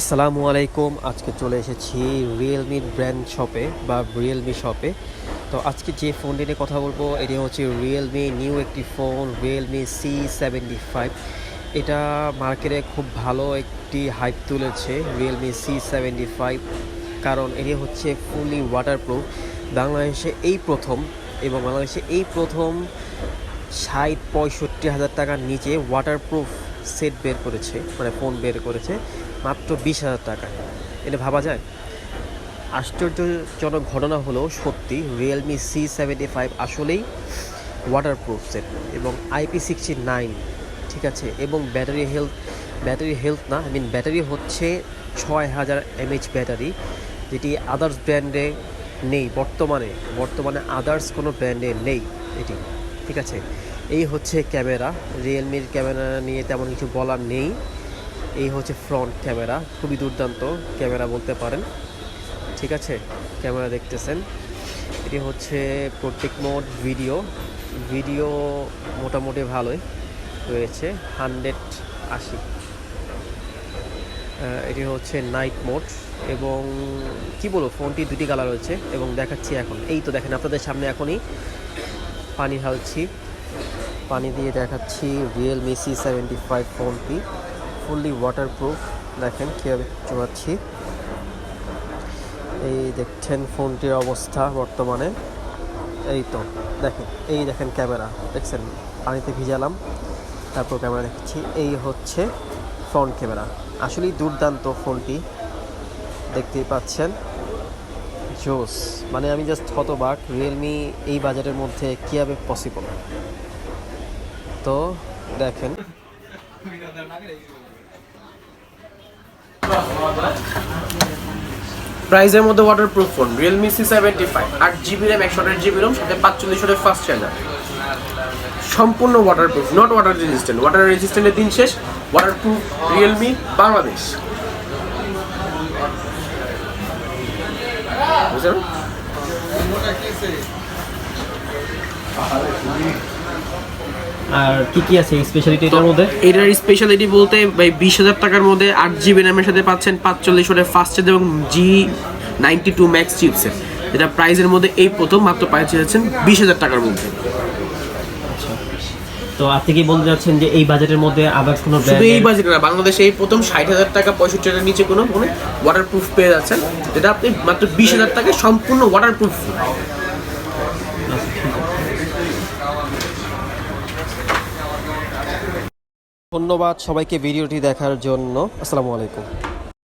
আসসালামু আলাইকুম। আজকে চলে এসেছি রিয়েলমির ব্র্যান্ড শপে বা রিয়েলমি শপে তো আজকে যে ফোনটি নিয়ে কথা বলব, এটি হচ্ছে রিয়েলমি নিউ একটি phone Realme C seventy five এটা মার্কেটে খুব ভালো একটি হাইপ তুলেছে রিয়েলমি সি সেভেন্টি ফাইভ কারণ এটি হচ্ছে ফুলি ওয়াটারপ্রুফ বাংলাদেশে এই প্রথম এবং বাংলাদেশে এই প্রথম ষাট পঁয়ষট্টি হাজার টাকার নিচে ওয়াটারপ্রুফ সেট বের করেছে মানে ফোন বের করেছে, মাত্র বিশ হাজার টাকা। এটা ভাবা যায়? আশ্চর্যজনক ঘটনা হলো, সত্যি রিয়েলমি সি সেভেন্টি ফাইভ আসলেই ওয়াটারপ্রুফ সেট এবং আইপি সিক্সটি নাইন ঠিক আছে? এবং ব্যাটারি হেলথ ব্যাটারি হেলথ না আই মিন ব্যাটারি হচ্ছে ছয় হাজার এমএইচ ব্যাটারি যেটি আদার্স ব্র্যান্ডে নেই। বর্তমানে বর্তমানে আদার্স কোনো ব্র্যান্ডে নেই এটি। ঠিক আছে, এই হচ্ছে ক্যামেরা রিয়েলমির ক্যামেরা নিয়ে তেমন কিছু বলার নেই। এই হচ্ছে ফ্রন্ট ক্যামেরা, খুবই দুর্দান্ত ক্যামেরা বলতে পারেন। ঠিক আছে, ক্যামেরা দেখতেছেন। এটি হচ্ছে প্রত্যেক মোড ভিডিও। ভিডিও মোটামুটি ভালোই রয়েছে, হান্ড্রেড আশি। এটি হচ্ছে নাইট মোড এবং কি বলব ফোনটি দুটি কালার রয়েছে এবং দেখাচ্ছি এখন। এই তো দেখেন, আপনাদের সামনে এখনই পানি ঢালছি পানি দিয়ে দেখাচ্ছি রিয়েলমি সি সেভেন্টি ফাইভ ফোনটি ফুললি ওয়াটারপ্রুফ দেখেন কীভাবে চলাচ্ছি এই দেখছেন ফোনটির অবস্থা বর্তমানে। এই তো, দেখেন, এই দেখেন ক্যামেরা। দেখছেন, পানিতে ভিজালাম। তারপর ক্যামেরা দেখাচ্ছি। এই হচ্ছে ফ্রন্ট ক্যামেরা। আসলেই দুর্দান্ত ফোনটি দেখতেই পাচ্ছেন। জোস। মানে আমি জাস্ট হতবাক রিয়েলমি এই বাজারের মধ্যে কীভাবে পসিবল তো দেখেন। প্রাইসের মধ্যে waterproof phone Realme C seventy five আট জিবি র্যাম একশো আঠাশ জিবি রোম সাথে পাঁচচল্লিশ ওয়াটের ফার্স্ট চার্জার সম্পূর্ণ waterproof not water resistant water রেজিস্ট্যান্টের দিন শেষ ওয়াটারপ্রুফ রিয়েলমি বাংলাদেশ। বুঝলেন আর কি কি আছে স্পেশালিটি এটার মধ্যে? এটার স্পেশালিটি বলতে ভাই বিশ হাজার টাকার মধ্যে আট জিবি র্যামের সাথে পাচ্ছেন পাঁচচল্লিশ ওয়াটের ফার্স্ট এবং জি নাইনটি টু ম্যাক্স চিপসের এটা প্রাইজের মধ্যে এই প্রথম মাত্র পাই যাচ্ছেন বিশ হাজার টাকার মধ্যে। তো আপনি কি বলতে যাচ্ছেন যে এই বাজেটের মধ্যে আবার কোনো শুধু এই বাজেটে না বাংলাদেশে এই প্রথম ষাট হাজার টাকা পঁয়ষট্টি হাজার নিচে কোনো কোনো ওয়াটারপ্রুফ পেয়ে যাচ্ছেন যেটা আপনি মাত্র বিশ হাজার টাকায় সম্পূর্ণ ওয়াটারপ্রুফ ধন্যবাদ সবাইকে ভিডিওটি দেখার জন্য। আসসালামু আলাইকুম।